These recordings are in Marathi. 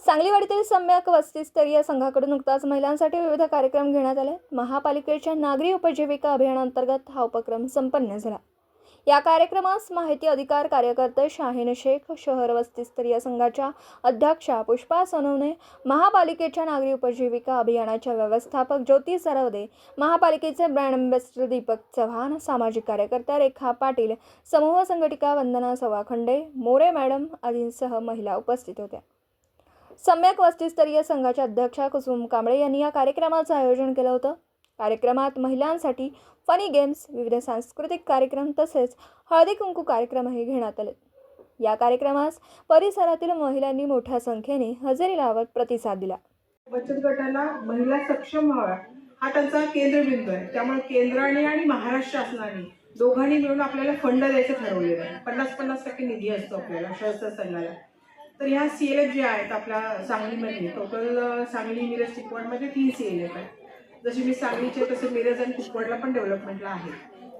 सांगलीवाडीतील सम्यक वस्तीस्तरीय संघाकडून नुकताच महिलांसाठी विविध कार्यक्रम घेण्यात आले. महापालिकेच्या नागरी उपजीविका अभियानांतर्गत हा उपक्रम संपन्न झाला. या कार्यक्रमास माहिती अधिकार कार्यकर्ते शाहीन शेख शहर वस्तीस्तरीय संघाच्या अध्यक्षा पुष्पा सोनवणे महापालिकेच्या नागरी उपजीविका अभियानाच्या व्यवस्थापक ज्योती सरवदे महापालिकेचे ब्रँड अँबॅसिडर दीपक चव्हाण सामाजिक कार्यकर्त्या रेखा पाटील समूह संघटिका वंदना सवाखंडे मोरे मॅडम आदींसह महिला उपस्थित होत्या. सम्यक वस्तीस्तरीय संघाच्या अध्यक्षा कुसुम कांबळे यांनी या कार्यक्रमाचं आयोजन केलं होतं. कार्यक्रमात महिलांसाठी फनी गेम्स विविध सांस्कृतिक कार्यक्रम तसेच हळदी कुंकू कार्यक्रमही घेण्यात आले. या कार्यक्रमास परिसरातील महिलांनी मोठ्या संख्येने हजेरी लावत प्रतिसाद दिला. बचत गटाला महिला सक्षम व्हाव्या हा त्यांचा केंद्रबिंदू आहे. त्यामुळे केंद्राने आणि महाराष्ट्र शासनाने दोघांनी मिळून आपल्याला फंड द्यायचं ठरवलेलं आहे. पन्नास पन्नास टक्के निधी असतो आपल्याला शस्त्र संघाला. तर ह्या सी एल एफ जे आहेत आपल्या सांगलीमध्ये टोटल सांगली मिरज चिपवाडमध्ये तीन सी एल एफ आहेत. जशी मी सांगलीचे तसे मिरज आणि कुपवाडला पण डेव्हलपमेंटला आहे.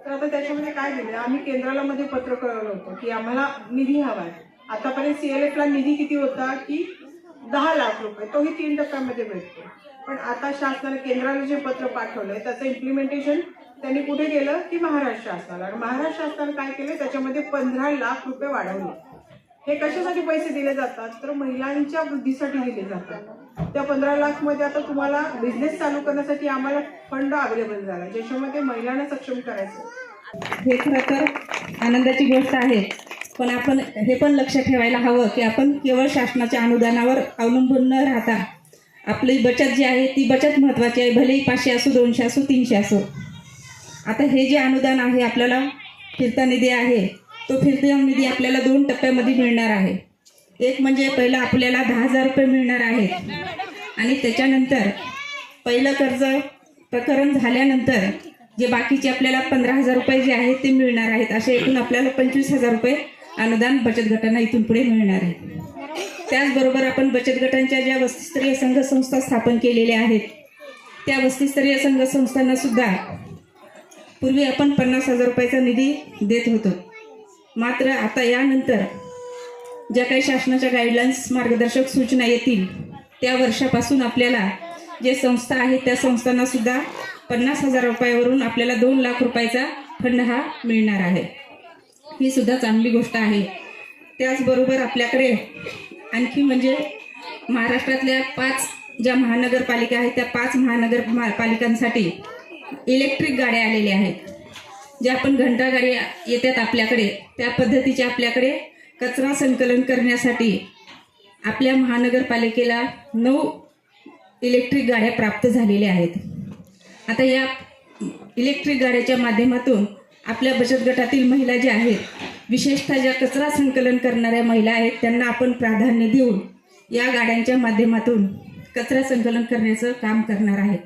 तर आता त्याच्यामध्ये काय दिलं? आम्ही केंद्राला मध्ये पत्र कळवलं होतं की आम्हाला निधी हवा आहे. आतापर्यंत सीएलएफला निधी किती होता? की दहा लाख रुपये. तोही तीन टप्प्यामध्ये भेटतो. पण आता शासनाने केंद्राला जे पत्र पाठवलंय त्याचं इम्प्लिमेंटेशन त्यांनी कुठे केलं? की महाराष्ट्र शासनाला. महाराष्ट्र शासनाने काय केलं त्याच्यामध्ये पंधरा लाख रुपये वाढवले. हे कशासाठी पैसे दिले जातात? तर महिलांच्या वृद्धीसाठी दिले जातात. त्या पंधरा लाखमध्ये आता तुम्हाला बिझनेस चालू करण्यासाठी आम्हाला फंड अवेलेबल झाला ज्याच्यामध्ये महिलांना सक्षम करायचं हे खरं तर आनंदाची गोष्ट आहे. पण आपण हे पण लक्ष ठेवायला हवं की आपण केवळ शासनाच्या अनुदानावर अवलंबून न राहता आपली बचत जी आहे ती बचत महत्त्वाची आहे. भलेही पाचशे असो दोनशे असो तीनशे असो. आता हे जे अनुदान आहे आपल्याला फिरता निधी आहे तो फिरता निधी आपल्याला दोन टप्प्यामध्ये मिळणार आहे. एक म्हणजे पहिला आपल्याला दहा हजार रुपये मिळणार आहेत. आणि त्याच्यानंतर पहिलं कर्ज प्रकरण झाल्यानंतर जे बाकीचे आपल्याला पंधरा हजार रुपये जे आहेत ते मिळणार आहेत. असे एकूण आपल्याला पंचवीस हजार रुपये अनुदान बचत गटांना इथून पुढे मिळणार आहे. त्याचबरोबर आपण बचत गटांच्या ज्या वस्तीस्तरीय संघ संस्था स्थापन केलेल्या आहेत त्या वस्तीस्तरीय संघ संस्थांना सुद्धा पूर्वी आपण पन्नास हजार रुपयाचा निधी देत होतो. मात्र आता यानंतर ज्या काही शासनाच्या गाईडलाईन्स मार्गदर्शक सूचना येतील त्या वर्षापासून आपल्याला जे संस्था आहेत त्या संस्थांना सुद्धा पन्नास हजार रुपयावरून आपल्याला दोन लाख रुपयाचा फंड हा मिळणार आहे. ही सुद्धा चांगली गोष्ट आहे. त्याचबरोबर आपल्याकडे आणखी म्हणजे महाराष्ट्रातल्या पाच ज्या महानगरपालिका आहेत त्या पाच महानगर मा- पालिकांसाठी इलेक्ट्रिक गाड्या आलेल्या आहेत. ज्या आपण घंटा गाड्या येतात आपल्याकडे त्या पद्धतीच्या आपल्याकडे कचरा संकलन करण्यासाठी आपल्या महानगरपालिकेला नऊ इलेक्ट्रिक गाड्या प्राप्त झालेल्या आहेत. आता या इलेक्ट्रिक गाड्याच्या माध्यमातून आपल्या बचत गटातील महिला ज्या आहेत विशेषतः ज्या कचरा संकलन करणाऱ्या महिला आहेत त्यांना आपण प्राधान्य देऊन या गाड्यांच्या माध्यमातून कचरा संकलन करण्याचं काम करणार आहेत.